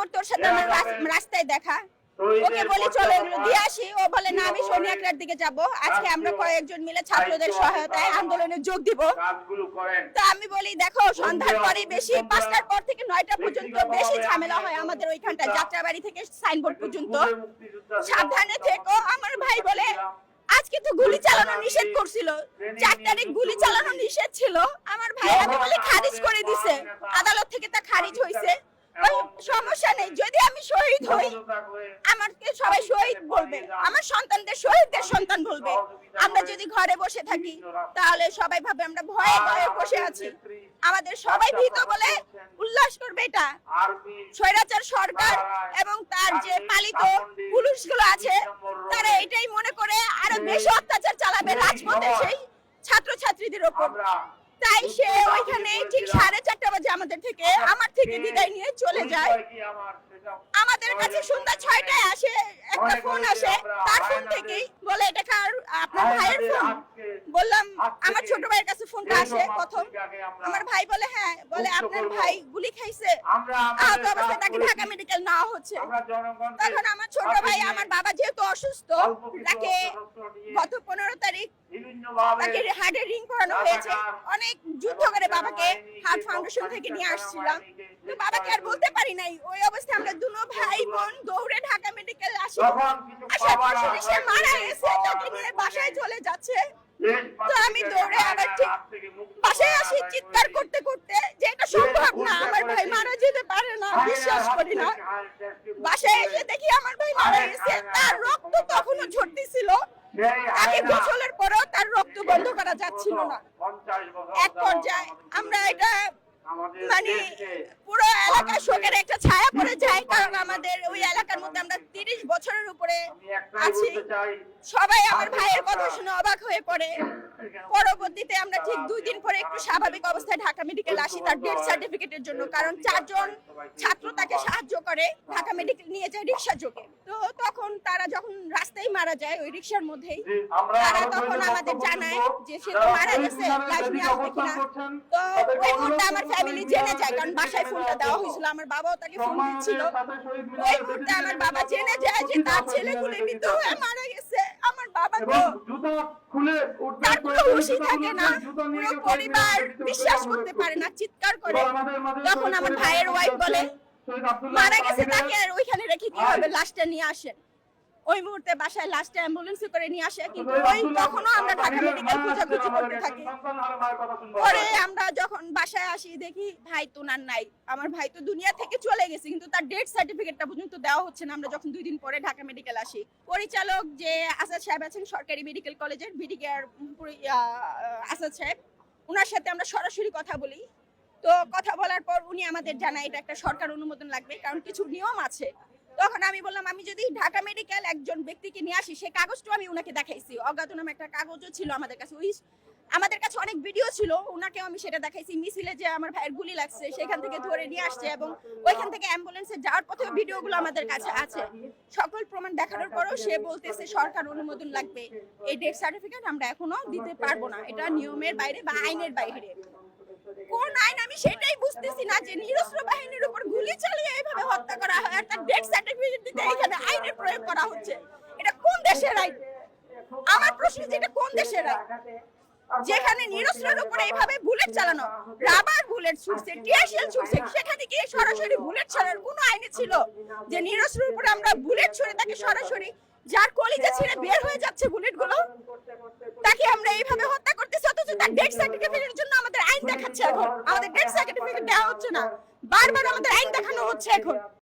ওর সাথে আমার রাস্তায় দেখা। ওকে বলি চলো দিয়ে আসি। ও বলে না আমি দিকে যাব। আজকে আমরা কয়েকজন মিলে ছাত্রদের সহায়তায় আন্দোলনে যোগ দিব। তো আমি বলি দেখো সন্ধ্যার পরে বেশি পাঁচটার পর থেকে নয়টা পর্যন্ত বেশি ঝামেলা হয় আমাদের ওইখানটা যাত্রাবাড়ি থেকে সাইনবোর্ড পর্যন্ত। সাবধানে থেকো আমার ভাই বলে আজকে তো গুলি চালানো নিষেধ করছিল। চার তারিখ গুলি চালানো নিষেধ ছিল। আমার ভাই আমি বলে খারিজ করে দিছে। আদালত থেকে তা খারিজ হয়েছে সমস্যা নেই, যদি আমি শহীদ হই, আমাকে সবাই শহীদ বলবে। আমার সন্তানদের শহীদদের সন্তান বলবে। আমরা যদি ঘরে বসে থাকি, তাহলে সবাই ভাবে আমরা ভয়ে ভয়ে বসে আছি। আমাদের সবাই ভীত বলে উল্লাস করবে এটা। স্বৈরাচার সরকার এবং তার যে পালিত পুলিশগুলো আছে, তারা এটাই মনে করে আরও বেশি অত্যাচার চালাবে রাজপথে সেই ছাত্রছাত্রীদের ওপর। তাই সে ওইখানে ঠিক সাড়ে বাজে আমাদের থেকে আমার থেকে বিদায় নিয়ে চলে যায়। আমাদের কাছে সন্ধ্যা ছয়টায় আসে একটা ফোন আসে তার ফোন থেকেই বলে এটা কার আপনার ভাইয়ের ফোন? বললাম আমার ছোট ভাইয়ের কাছে ফোনটা আসে প্রথম। আমার ভাই বলে হ্যাঁ বলে আপনার ভাই গুলি খাইছে। আহত অবস্থায় তাকে ঢাকা মেডিকেল নেওয়া হচ্ছে। তখন আমার ছোট ভাই আমার বাবা যেহেতু অসুস্থ তাকে গত পনেরো তারিখ তাকে হার্টের রিং করানো হয়েছে। অনেক যুদ্ধ করে বাবাকে হার্ট ফাউন্ডেশন থেকে নিয়ে আসছিলাম। তো বাবাকে আর বলতে পারি নাই। ওই অবস্থায় আমরা দুনো ভাই বোন দৌড়ে ঢাকা মেডিকেল আসি। আসার পর সে মারা গেছে। তাকে নিয়ে বাসায় চলে যাচ্ছে। তো আমি দৌড়ে আবার ঠিক বাসায় আসি চিৎকার করতে করতে যে এটা সম্ভব না আমার ভাই মারা যেতে পারে না বিশ্বাস করি না। বাসায় এসে দেখি আমার ভাই মারা গেছে তার রক্ত তখনও ঝরতেছিল আগে গোসলের পরেও তার রক্ত বন্ধ করা যাচ্ছিল না। এক পর্যায়ে আমরা এটা মানে পুরো এলাকা শোকের একটা ছায়া পড়ে যায় কারণ আমাদের ওই এলাকার মধ্যে আমরা তিরিশ বছরের উপরে আছি। সবাই আমার ভাইয়ের কথা শুনে অবাক হয়ে পড়ে। পরবর্তীতে আমরা ঠিক দুই দিন পরে একটু স্বাভাবিক অবস্থায় ঢাকা মেডিকেল আসি তার ডেথ সার্টিফিকেটের জন্য। কারণ চারজন ছাত্র তাকে সাহায্য করে ঢাকা মেডিকেল নিয়ে যায় রিক্সা যোগে। তো তখন তারা যখন রাস্তায় মারা যায় ওই রিক্সার মধ্যেই তারা তখন আমাদের জানায় যে সে তো মারা গেছে লাশ নিয়ে আসবে কিনা? তো ওই আমার ফ্যামিলি জেনে যায় কারণ বাসায় ফোনটা দেওয়া হয়েছিল আমার বাবাও তাকে ফোন দিচ্ছিল। ওই আমার বাবা জেনে যায় যে তার ছেলে গুলি মৃত হয়ে মারা গেছে আমার বাবা তো জুতো খুলে উঠবে তার কোনো হুঁশই থাকে না পুরো পরিবার বিশ্বাস করতে পারে না চিৎকার করে। তখন আমার ভাইয়ের ওয়াইফ বলে মারা গেছে তাকে আর ওইখানে রেখে কি হবে? লাশটা নিয়ে আসেন। ওই মুহূর্তে বাসায় অ্যাম্বুলেন্সে করে নিয়ে আসে কিন্তু ওই তখনও আমরা ঢাকা মেডিকেল খোঁজাখুঁজি করতে থাকি। পরে আমরা যখন বাসায় আসি দেখি ভাই তো নার নাই। আমার ভাই তো দুনিয়া থেকে চলে গেছে কিন্তু তার ডেথ সার্টিফিকেটটা পর্যন্ত দেওয়া হচ্ছে না। আমরা যখন দুই দিন পরে ঢাকা মেডিকেল আসি। পরিচালক যে আসাদ সাহেব আছেন সরকারি মেডিকেল কলেজের বিডিকেয়ার আসাদ সাহেব ওনার সাথে আমরা সরাসরি কথা বলি। কথা বলার পর উনি আমাদের জানায় এটা একটা সরকার অনুমোদন লাগবে, কারণ কিছু নিয়ম আছে। তখন আমি বললাম, আমি যদি ঢাকা মেডিকেল একজন ব্যক্তিকে নিয়ে আসি সেই কাগজটাও আমি ওনাকে দেখাইছি। অজ্ঞাত নামে একটা কাগজও ছিল আমাদের কাছে। ওই আমাদের কাছে অনেক ভিডিও ছিল ওনাকেও আমি সেটা দেখাইছি। মিছিলে যে আমার ভাইয়ের গুলি লাগছে, সেখান থেকে ধরে নিয়ে আসছে এবং ওইখান থেকে অ্যাম্বুলেন্সে যাওয়ার পথে ভিডিওগুলো আমাদের কাছে আছে। সকল প্রমাণ দেখানোর পরও সে বলতেছে, সরকার অনুমোদন লাগবে। এই ডেথ সার্টিফিকেট আমরা এখনও দিতে পারব না। এটা নিয়মের বাইরে বা আইনের বাইরে। কোন আইন আমি সেটাই বুঝতেছি না যে নিরস্ত্র বাহিনীর উপর গুলি চালিয়ে এইভাবে হত্যা করা হয় তার ডেথ সার্টিফিকেট দিতে এখানে আইনের প্রয়োগ করা হচ্ছে। এটা কোন দেশের আইন? আমার প্রশ্ন যে এটা কোন দেশের আইন? যেখানে নিরস্ত্রের উপরে এইভাবে বুলেট চালানো, রাবার বুলেট ছুটছে টিয়ারশেল ছুটছে, সেখানে গিয়ে সরাসরি বুলেট ছাড়ার কোনো আইনে ছিল যে নিরস্ত্রের উপরে আমরা বুলেট ছুড়ে তাকে সরাসরি যার কলিজা ছিঁড়ে বের হয়ে যাচ্ছে বুলেটগুলো তাকে আমরা এইভাবে হত্যা অথচ তার ডেথ সার্টিফিকেটের জন্য আমাদের আইন দেখাচ্ছে এখন। আমাদের ডেথ সার্টিফিকেট দেওয়া হচ্ছে না। বারবার আমাদের আইন দেখানো হচ্ছে এখন।